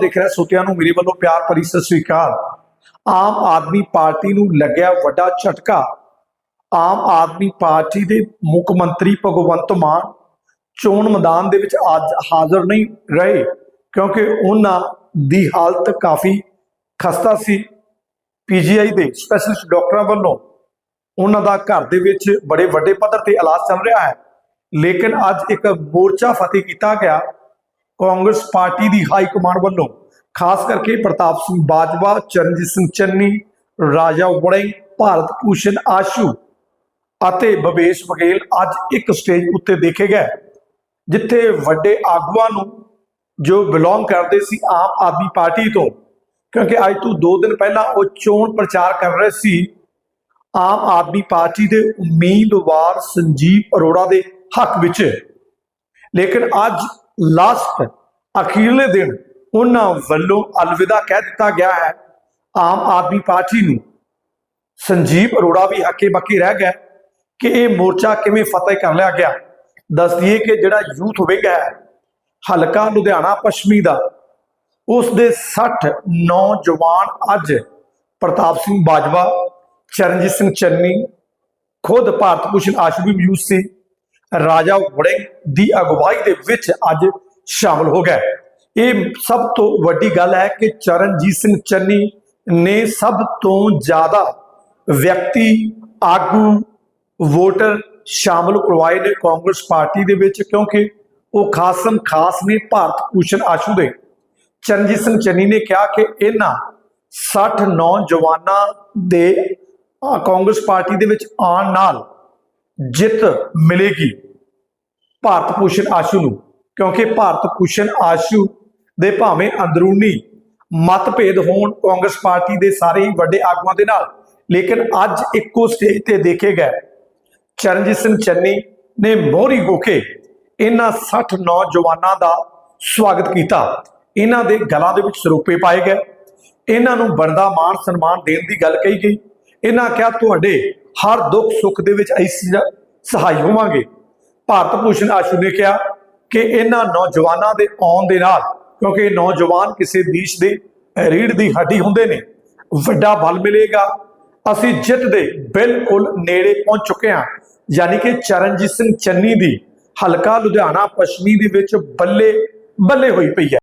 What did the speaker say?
ਦੇਖ ਰਿਹਾ, ਸੋਤਿਆਂ ਨੂੰ ਮੇਰੇ ਵੱਲੋਂ ਪਿਆਰ ਭਰੀ ਸਤਿ ਸ੍ਰੀ ਅਕਾਲ। ਆਮ ਆਦਮੀ ਪਾਰਟੀ ਨੂੰ ਲੱਗਿਆ ਵੱਡਾ ਝਟਕਾ। ਆਮ ਆਦਮੀ ਪਾਰਟੀ ਦੇ ਮੁੱਖ ਮੰਤਰੀ ਭਗਵੰਤ ਮਾਨ ਚੋਣ ਮੈਦਾਨ ਦੇ ਵਿੱਚ ਅੱਜ ਹਾਜ਼ਰ ਨਹੀਂ ਰਹੇ, ਕਿਉਂਕਿ ਉਹਨਾਂ ਦੀ ਹਾਲਤ ਕਾਫੀ ਖਸਤਾ ਸੀ। ਪੀਜੀਆਈ ਦੇ ਸਪੈਸ਼ਲਿਸਟ ਡਾਕਟਰਾਂ ਵੱਲੋਂ ਉਹਨਾਂ ਦਾ ਘਰ ਦੇ ਵਿੱਚ ਬੜੇ ਵੱਡੇ ਪੱਧਰ ਤੇ ਇਲਾਜ ਚੱਲ ਰਿਹਾ ਹੈ। ਲੇਕਿਨ ਅੱਜ ਇੱਕ ਮੋਰਚਾ ਫਤਿਹ ਕੀਤਾ ਗਿਆ। ਕਾਂਗਰਸ ਪਾਰਟੀ ਦੀ ਹਾਈ ਕਮਾਂਡ ਵੱਲੋਂ, ਖਾਸ ਕਰਕੇ ਪ੍ਰਤਾਪ ਸਿੰਘ ਬਾਜਵਾ, ਚਰਨਜੀਤ ਸਿੰਘ ਚੰਨੀ, ਰਾਜਾ ਵੜਿੰਗ, ਭਾਰਤ ਭੂਸ਼ਣ ਆਸ਼ੂ ਅਤੇ ਬਵੇਸ਼ ਬਘੇਲ ਅੱਜ ਇੱਕ ਸਟੇਜ ਉੱਤੇ ਦੇਖੇ ਗਏ, ਜਿੱਥੇ ਵੱਡੇ ਆਗੂਆਂ ਨੂੰ ਜੋ ਬਿਲੋਂਗ ਕਰਦੇ ਸੀ ਆਮ ਆਦਮੀ ਪਾਰਟੀ ਤੋਂ, ਕਿਉਂਕਿ ਅੱਜ ਤੋਂ 2 ਦਿਨ ਪਹਿਲਾਂ ਉਹ ਚੋਣ ਪ੍ਰਚਾਰ ਕਰ ਰਹੇ ਸੀ, ਆਮ ਆਦਮੀ ਪਾਰਟੀ ਦੇ ਉਮੀਦਵਾਰ ਸੰਜੀਵ ਅਰੋੜਾ ਦੇ ਹੱਕ ਵਿੱਚ। ਲੇਕਿਨ ਅੱਜ ਲਾਸਟ ਅਖੀਰਲੇ ਦਿਨ ਉਹਨਾਂ ਵੱਲੋਂ ਅਲਵਿਦਾ ਕਹਿ ਦਿੱਤਾ ਗਿਆ ਹੈ। ਆਮ ਆਦਮੀ ਪਾਰਟੀ ਨੂੰ ਸੰਜੀਵ ਅਰੋੜਾ ਵੀ ਹੱਕੇ ਬੱਕੇ ਰਹਿ ਗਿਆ ਕਿ ਇਹ ਮੋਰਚਾ ਕਿਵੇਂ ਫਤਿਹ ਕਰ ਲਿਆ ਗਿਆ। ਦੱਸ ਦਈਏ ਕਿ ਜਿਹੜਾ ਯੂਥ ਹੋਵੇਗਾ ਹਲਕਾ ਲੁਧਿਆਣਾ ਪੱਛਮੀ ਦਾ, ਉਸ ਦੇ 60 ਨੌਜਵਾਨ ਅੱਜ ਪ੍ਰਤਾਪ ਸਿੰਘ ਬਾਜਵਾ, ਚਰਨਜੀਤ ਸਿੰਘ ਚੰਨੀ, ਖੁਦ ਭਾਰਤ ਭੂਸ਼ਣ ਆਸ਼ੂ ਵੀ ਮੌਜੂਦ ਸੀ। ਰਾਜਾ ਵੜਿੰਗ ਦੀ ਅਗਵਾਈ ਦੇ ਵਿੱਚ ਅੱਜ ਸ਼ਾਮਲ ਹੋ ਗਿਆ। ਇਹ ਸਭ ਤੋਂ ਵੱਡੀ ਗੱਲ ਹੈ ਕਿ ਚਰਨਜੀਤ ਸਿੰਘ ਚੰਨੀ ਨੇ ਸਭ ਤੋਂ ਜ਼ਿਆਦਾ ਵਿਅਕਤੀ, ਆਗੂ, ਵੋਟਰ ਸ਼ਾਮਲ ਕਰਵਾਏ ਨੇ ਕਾਂਗਰਸ ਪਾਰਟੀ ਦੇ ਵਿੱਚ ਕਿਉਂਕਿ ਉਹ ਖਾਸਮ ਖਾਸ ਨੇ ਭਾਰਤ ਭੂਸ਼ਣ ਆਸ਼ੂ ਦੇ। ਚਰਨਜੀਤ ਸਿੰਘ ਚੰਨੀ ਨੇ ਕਿਹਾ ਕਿ ਇਹਨਾਂ 60 ਨੌਜਵਾਨਾਂ ਦੇ ਕਾਂਗਰਸ ਪਾਰਟੀ ਦੇ ਵਿੱਚ ਆਉਣ ਨਾਲ ਜਿੱਤ ਮਿਲੇਗੀ। ਭਾਰਤ ਭੂਸ਼ਣ ਆਸ਼ੂ ਨੂੰ, ਕਿਉਂਕਿ ਭਾਰਤ ਭੂਸ਼ਣ ਆਸ਼ੂ ਦੇ ਭਾਵੇਂ ਅੰਦਰੂਨੀ ਮਤਭੇਦ ਹੋਣ, ਕਾਂਗਰਸ ਪਾਰਟੀ ਦੇ ਸਾਰੇ ਹੀ ਵੱਡੇ ਆਗੂਆਂ ਦੇ ਨਾਲ, ਲੇਕਿਨ ਅੱਜ ਇੱਕੋ ਸਟੇਜ ਤੇ ਦੇਖੇ ਗਏ। ਚਰਨਜੀਤ ਸਿੰਘ ਚੰਨੀ ਨੇ ਮੋਹਰੀ ਹੋ ਇਹਨਾਂ 60 ਨੌਜਵਾਨਾਂ ਦਾ ਸਵਾਗਤ ਕੀਤਾ। ਇਹਨਾਂ ਦੇ ਗਲਾਂ ਦੇ ਵਿੱਚ ਸਰੂਪੇ ਪਾਏ ਗਏ। ਇਹਨਾਂ ਨੂੰ ਬਣਦਾ ਮਾਣ, ਸਨਮਾਨ ਦੇਣ ਦੀ ਗੱਲ ਕਹੀ ਗਈ। ਇਹਨਾਂ ਕਿਹਾ ਤੁਹਾਡੇ ਹਰ ਦੁੱਖ ਸੁੱਖ ਦੇ ਵਿੱਚ ਅਸੀਂ ਸਹਾਈ ਹੋਵਾਂਗੇ। ਭਾਰਤ ਭੂਸ਼ਣ ਆਸ਼ੂ ਨੇ ਕਿਹਾ ਕਿ ਇਹਨਾਂ ਨੌਜਵਾਨਾਂ ਦੇ ਆਉਣ ਦੇ ਨਾਲ, ਕਿਉਂਕਿ ਨੌਜਵਾਨ ਕਿਸੇ ਦੇਸ਼ ਦੇ ਰੀੜ ਦੀ ਹੱਡੀ ਹੁੰਦੇ ਨੇ, ਵੱਡਾ ਬਲ ਮਿਲੇਗਾ। ਅਸੀਂ ਜਿੱਤ ਦੇ ਬਿਲਕੁਲ ਨੇੜੇ ਪਹੁੰਚ ਚੁੱਕੇ ਹਾਂ। ਯਾਨੀ ਕਿ ਚਰਨਜੀਤ ਸਿੰਘ ਚੰਨੀ ਦੀ ਹਲਕਾ ਲੁਧਿਆਣਾ ਪੱਛਮੀ ਦੇ ਵਿੱਚ ਬੱਲੇ ਬੱਲੇ ਹੋਈ ਪਈ ਹੈ।